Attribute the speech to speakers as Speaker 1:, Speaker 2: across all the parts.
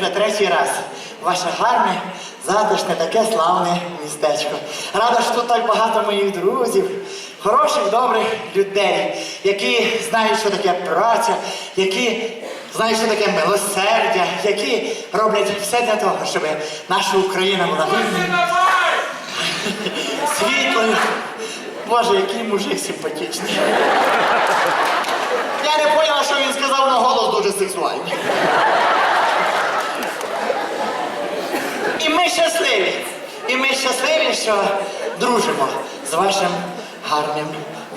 Speaker 1: вже третій раз. Ваше гарне, затишне, таке славне містечко. Рада, що тут так багато моїх друзів, хороших, добрих людей, які знають, що таке праця, які знають, що таке милосердя, які роблять все для того, щоб наша Україна була світлою. Боже, який мужик симпатичний. Я не поняла, що він сказав на голос дуже сексуальний. 9. І ми щасливі, що дружимо з вашим гарним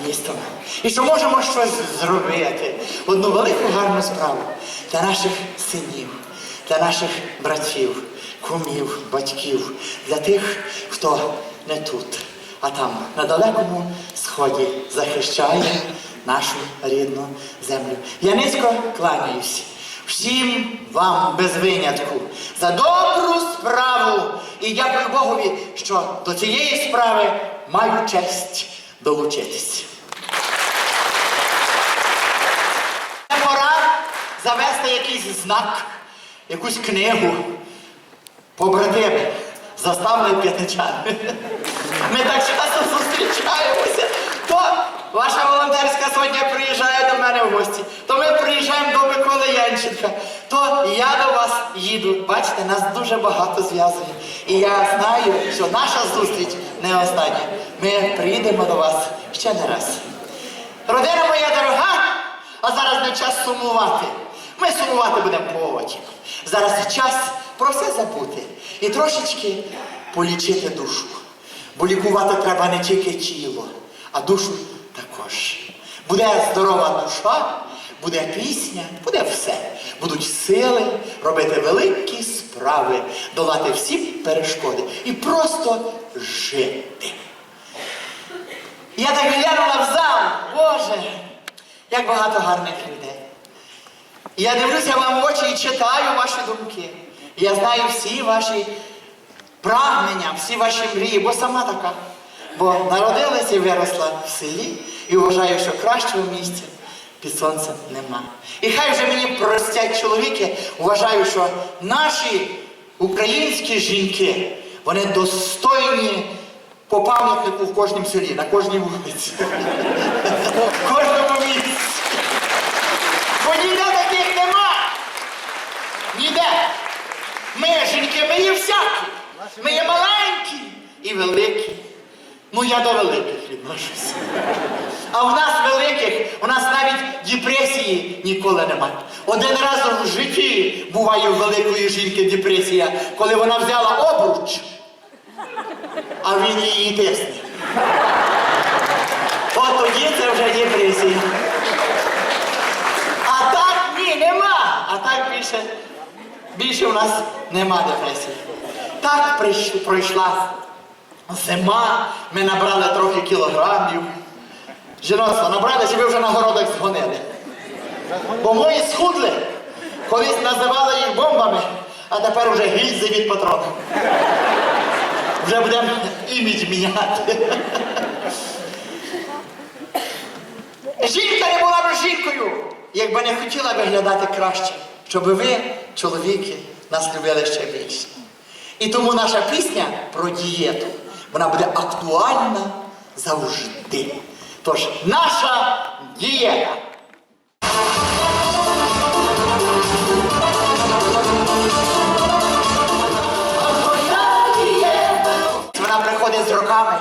Speaker 1: містом. І що можемо щось зробити. Одну велику гарну справу для наших синів, для наших братів, кумів, батьків, для тих, хто не тут, а там, на далекому сході, захищає нашу рідну землю. Я низько кланяюсь всім вам без винятку за добру справу. І дякую Богові, що до цієї справи маю честь долучитись. Це пора завести якийсь знак, якусь книгу. Побратими, заставили п'ятничани. Ми так часто зустрічаємося. То ваша волонтерська сотня приїжджає до мене в гості, то ми приїжджаємо до Миколи Янченка, то я до вас їду. Бачите, нас дуже багато зв'язує. І я знаю, що наша зустріч не остання. Ми приїдемо до вас ще не раз. Родина моя дорога, а зараз не час сумувати. Ми сумувати будемо потім. Зараз час про все забути і трошечки полічити душу. Бо лікувати треба не тільки тіло, а душу також. Буде здорова душа, буде пісня, буде все. Будуть сили робити великі справи, долати всі перешкоди і просто жити. Я так глянула в зал, Боже, як багато гарних людей. Я дивлюся вам в очі і читаю ваші думки. Я знаю всі ваші прагнення, всі ваші мрії, бо сама така. Бо народилася і виросла в селі і вважаю, що кращого місця під сонцем нема. І хай вже мені простять чоловіки, вважаю, що наші українські жінки, вони достойні по пам'ятнику в кожному селі, на кожній вулиці. В кожному місці. Бо ніде таких нема. Ніде. Ми, жінки, ми є всякі. Ми є маленькі і великі. Ну, я до великих відношуся. А в нас великих, у нас навіть депресії ніколи немає. Один раз в житті буває у великої жінки депресія, коли вона взяла обруч, а він її тисне. От тоді це вже депресія. А так ні, нема. А так більше, більше у нас нема депресії. Так прийш- пройшла зима, ми набрали трохи кілограмів. Жіноцтво набралися, ви вже на городах згонили. Бо мої схудли, колись називали їх бомбами, а тепер вже гільзи від патронів. Вже будемо імідж міняти. Жінка не була б жінкою, якби не хотіла виглядати краще, щоб ви, чоловіки, нас любили ще більше. І тому наша пісня про дієту, вона буде актуальна завжди. Тож, наша дієта. Вона приходить з роками.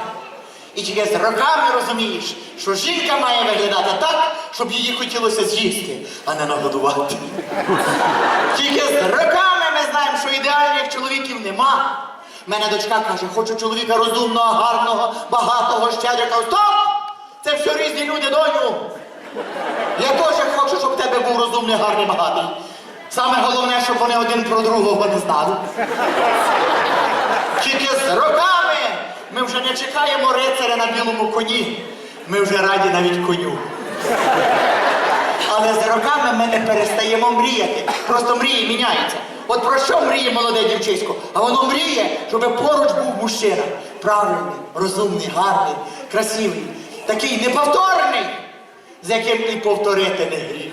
Speaker 1: І тільки з роками розумієш, що жінка має виглядати так, щоб її хотілося з'їсти, а не нагодувати. Тільки з роками ми знаємо, що ідеальних чоловіків нема. Мене дочка каже, хочу чоловіка розумного, гарного, багатого, щедрика. Стоп! Це все різні люди, доню. Я теж хочу, щоб в тебе був розумний, гарний, багатий. Саме головне, щоб вони один про другого не знали. Тільки з роками ми вже не чекаємо рицаря на білому коні. Ми вже раді навіть коню. Але з роками ми не перестаємо мріяти. Просто мрії міняються. От про що мріє молоде дівчисько? А воно мріє, щоб поруч був мужчина. Правильний, розумний, гарний, красивий, такий неповторний, з яким і повторити не гріх.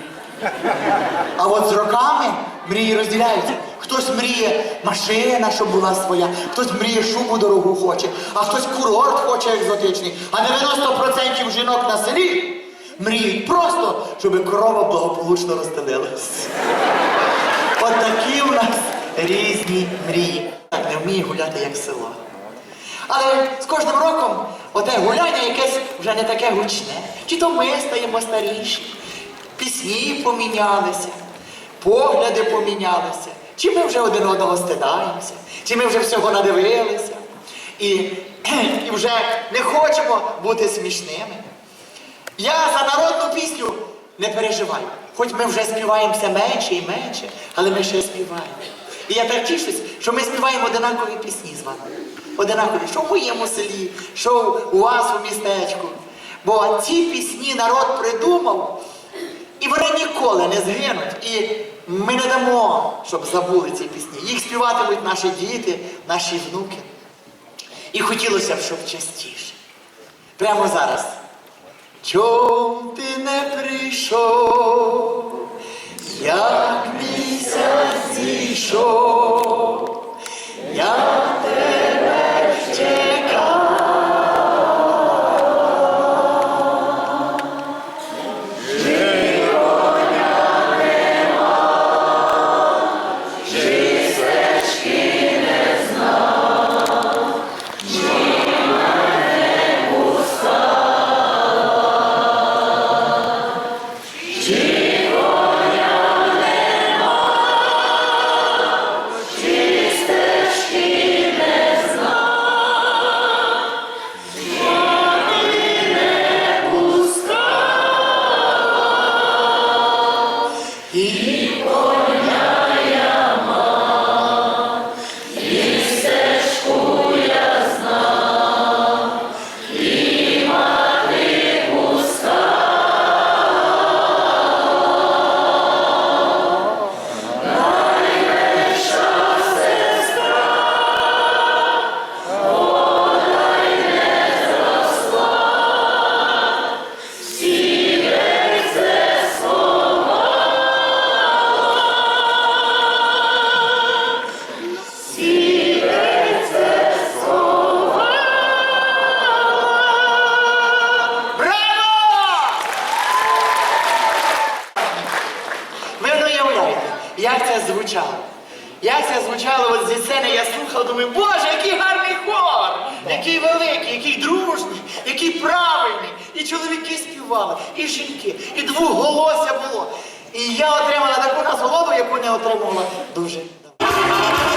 Speaker 1: А от з роками мрії розділяються. Хтось мріє машина, щоб була своя, хтось мріє шубу дорогу хоче, а хтось курорт хоче екзотичний. А 90% жінок на селі мріють просто, щоб корова благополучно розстелилась. От такі у нас різні мрії. Так не вміє гуляти, як село. Але з кожним роком оте гуляння якесь вже не таке гучне. Чи то ми стаємо старіші, пісні помінялися, погляди помінялися, чи ми вже один одного стидаємося, чи ми вже всього надивилися і, і вже не хочемо бути смішними. Я за народну пісню не переживаю. Хоч ми вже співаємося менше і менше, але ми ще співаємо. І я так тішусь, що ми співаємо одинакові пісні з вами. Одинакові, що в моєму селі, що у вас у містечку. Бо ці пісні народ придумав, і вони ніколи не згинуть. І ми не дамо, щоб забули ці пісні. Їх співатимуть наші діти, наші внуки. І хотілося б, щоб частіше. Прямо зараз. Чом ти не прийшов, як місяць зійшов, я І звучало. Як це звучало от зі сцени, я слухав, думаю, боже, який гарний хор, який великий, який дружний, який правильний. І чоловіки співали, і жінки, і двоголосся було. І я отримала таку насолоду, яку не отримувала дуже давно.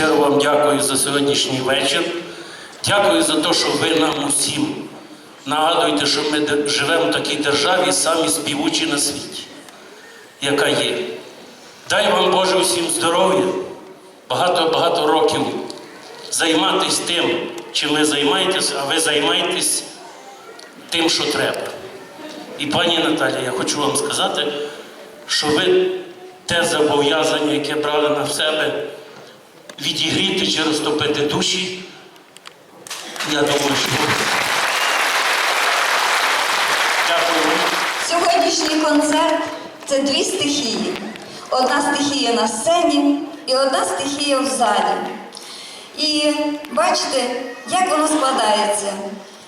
Speaker 2: Вам дякую за сьогоднішній вечір. Дякую за те, що ви нам усім нагадуєте, що ми живемо в такій державі, самі співучі на світі, яка є. Дай вам Боже усім здоров'я, багато-багато років займатися тим, чим ви займаєтесь, а ви займаєтесь тим, що треба. І пані Наталія, я хочу вам сказати, що ви те зобов'язання, яке брали на себе, відігріти чи розтопити душі, я думаю, що. Дякую.
Speaker 3: Сьогоднішній концерт це дві стихії. Одна стихія на сцені і одна стихія в залі. І бачите, як воно складається.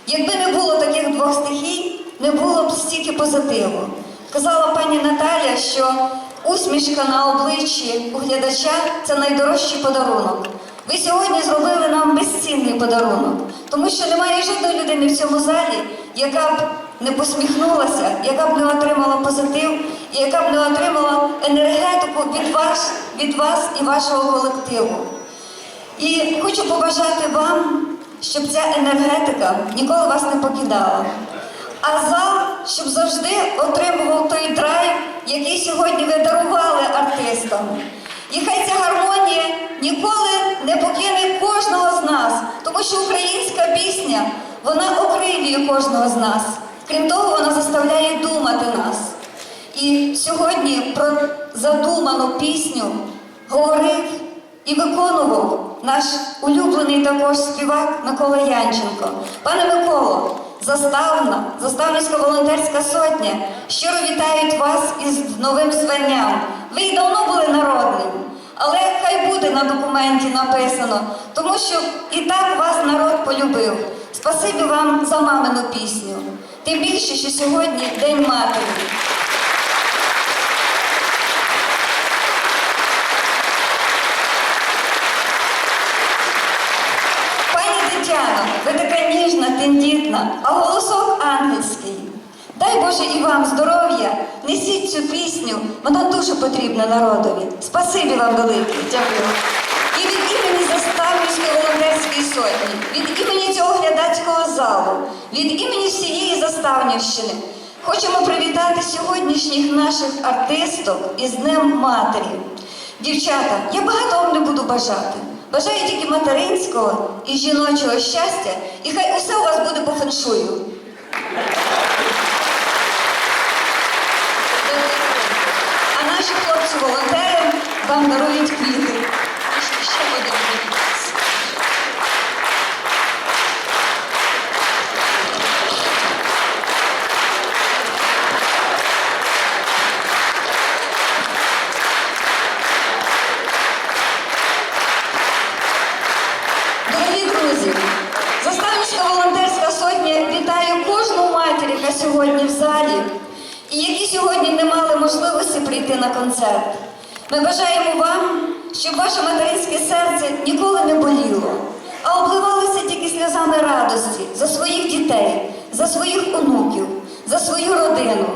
Speaker 3: Якби не було таких двох стихій, не було б стільки позитиву. Казала пані Наталя, що усмішка на обличчі у глядача це найдорожчий подарунок. Ви сьогодні зробили нам безцінний подарунок, тому що немає жодної людини в цьому залі, яка б не посміхнулася, яка б не отримала позитив і яка б не отримала енергетику від вас, від вас і вашого колективу. І хочу побажати вам, щоб ця енергетика ніколи вас не покидала. А зал, щоб завжди отримував той драйв, який сьогодні ви дарували артистам. І хай ця гармонія ніколи не покине кожного з нас, тому що українська пісня вона окрилює кожного з нас. Крім того, вона заставляє думати нас. І сьогодні про задуману пісню говорив і виконував наш улюблений також співак Микола Янченко. Пане Миколо, заставна, заставницька волонтерська сотня щиро вітають вас із новим званням. Ви й давно були народним. Але хай буде на документі написано, тому що і так вас народ полюбив. Спасибі вам за мамину пісню. Тим більше, що сьогодні День матері. Пані Тетяно, ви така ніжна, тендітна, а голосок ангельський. Дай Боже і вам здоров'я, несіть цю пісню, вона дуже потрібна народові. Спасибі вам велике, дякую. І від імені Заставницької волонтерської сотні, від імені цього глядацького залу, від імені всієї Заставнівщини хочемо привітати сьогоднішніх наших артисток із Днем Матері. Дівчата, я багато вам не буду бажати. Бажаю тільки материнського і жіночого щастя, і хай усе у вас буде по феншую. А наші хлопці-волонтери вам дарують квіти. Родину.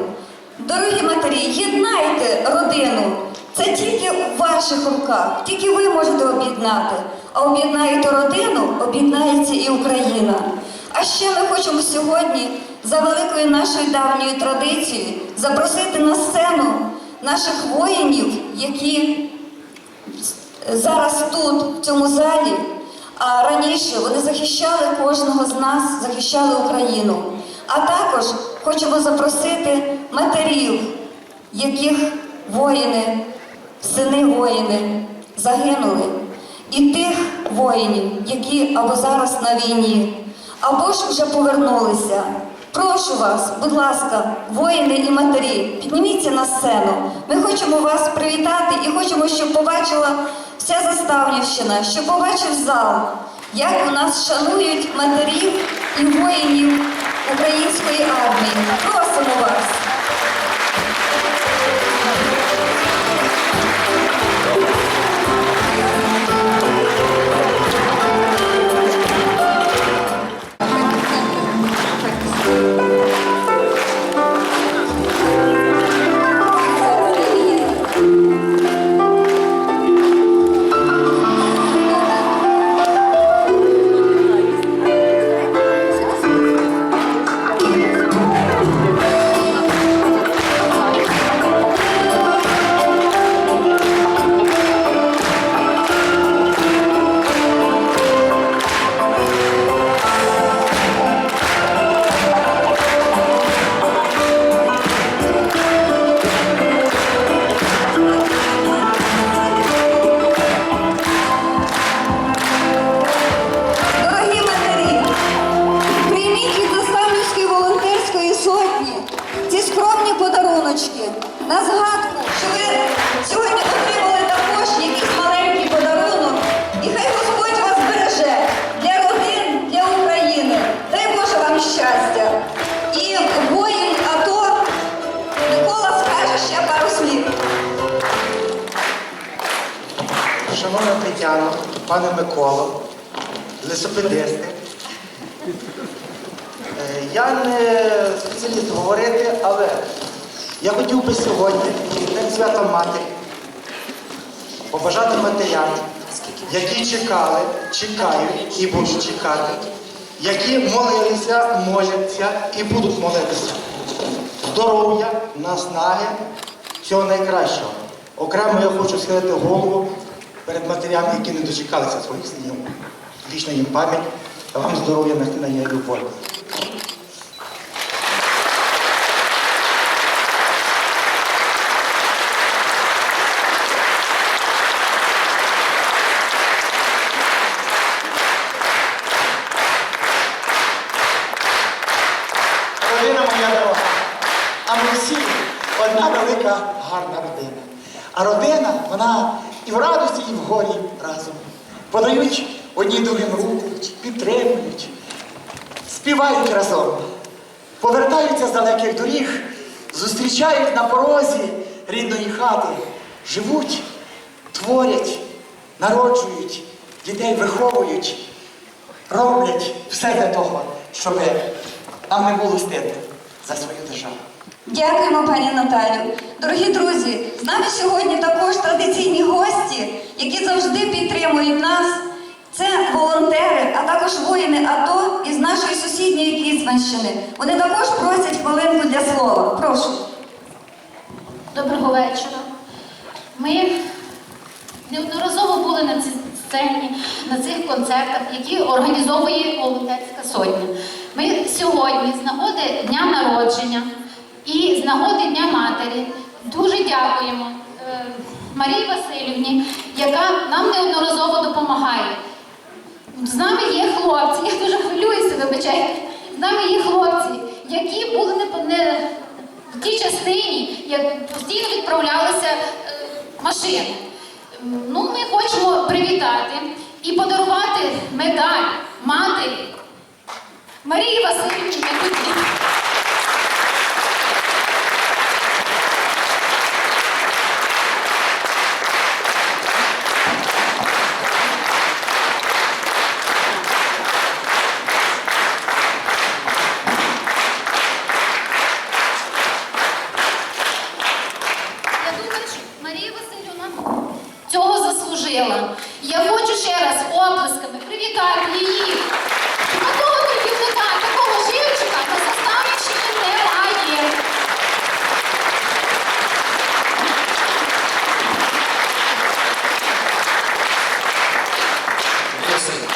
Speaker 3: Дорогі матері, єднайте родину. Це тільки в ваших руках, тільки ви можете об'єднати. А об'єднаєте родину, об'єднається і Україна. А ще ми хочемо сьогодні, за великою нашою давньою традицією, запросити на сцену наших воїнів, які зараз тут, в цьому залі, а раніше вони захищали кожного з нас, захищали Україну. А також хочемо запросити матерів, яких воїни, сини воїни загинули, і тих воїнів, які або зараз на війні, або ж вже повернулися. Прошу вас, будь ласка, воїни і матері, підніміться на сцену. Ми хочемо вас привітати і хочемо, щоб побачила вся Заставнівщина, щоб побачив зал, як у нас шанують матерів і воїнів української армії. Просимо вас. На згадку, що ви сьогодні отримали також якийсь маленький подарунок. І хай Господь вас береже для родин, для України. Дай Боже вам щастя. І воїн АТО Микола скаже ще пару слів.
Speaker 4: Шановна Тетяно, пане Миколо, лисопедисти. Е, Я не спеціаліст говорити, але я хотів би сьогодні, День свята Матері, побажати матерям, які чекали, чекають і будуть чекати, які молилися, моляться і будуть молитися. Здоров'я, наснаги, всього найкращого. Окремо я хочу схилити голову перед матерями, які не дочекалися своїх синів. Вічна їм пам'ять, вам здоров'я, натхнення і любові.
Speaker 1: Родина моя дорога. А ми всі одна велика гарна родина. А родина, вона і в радості, і в горі разом. Подають одні другим руку, підтримують, співають разом, повертаються з далеких доріг, зустрічають на порозі рідної хати, живуть, творять, народжують, дітей виховують роблять все для того, щоб нам не було стидно за свою державу.
Speaker 3: Дякуємо, пані Наталю. Дорогі друзі, з нами сьогодні також традиційні гості, які завжди підтримують нас. Це волонтери, а також воїни АТО із нашої сусідньої Кіцманщини. Вони також просять хвилинку для слова. Прошу.
Speaker 5: Доброго вечора. Ми неодноразово були на цій сцені, на цих концертах, які організовує волонтерська сотня. Ми сьогодні, з нагоди Дня народження і з нагоди Дня Матері, дуже дякуємо е, Марії Васильівні, яка нам неодноразово допомагає. З нами є хлопці, я дуже хвилююся, вибачайте. З нами є хлопці, які були не, не в тій частині, як постійно відправлялися е, машини. Ну, ми хочемо привітати і подарувати медаль матері Марії Васильівні Якуті. Я думаю, що Марія Васильівна цього заслужила. Я хочу ще раз оплесками привітати її. Такого керівника, такого живчика на Заставівщині немає.
Speaker 6: Василь,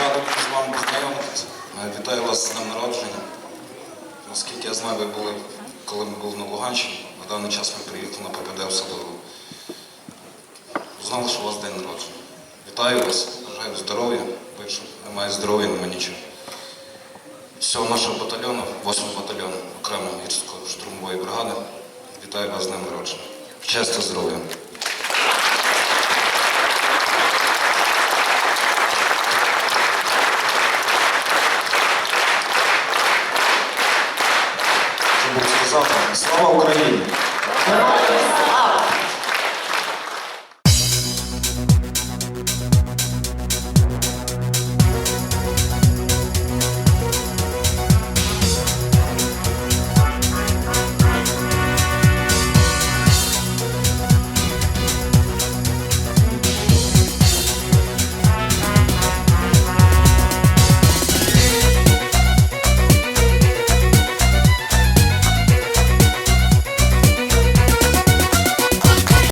Speaker 6: радий з вами познайомитися. Е, Вітаю вас з днем народження. Наскільки я знаю, ви були, коли ми були на Луганщині. На даний час ми приїхали на ППД в Садову. Знали, що у вас день народження. Вітаю вас, бажаю здоров'я. бо немає здоров'я, немає нічого. Всього нашого батальйону, 8 батальйон окремо гірської штурмової бригади. Вітаю вас з днем народження. Щастя, здоров'я. Слава Україні!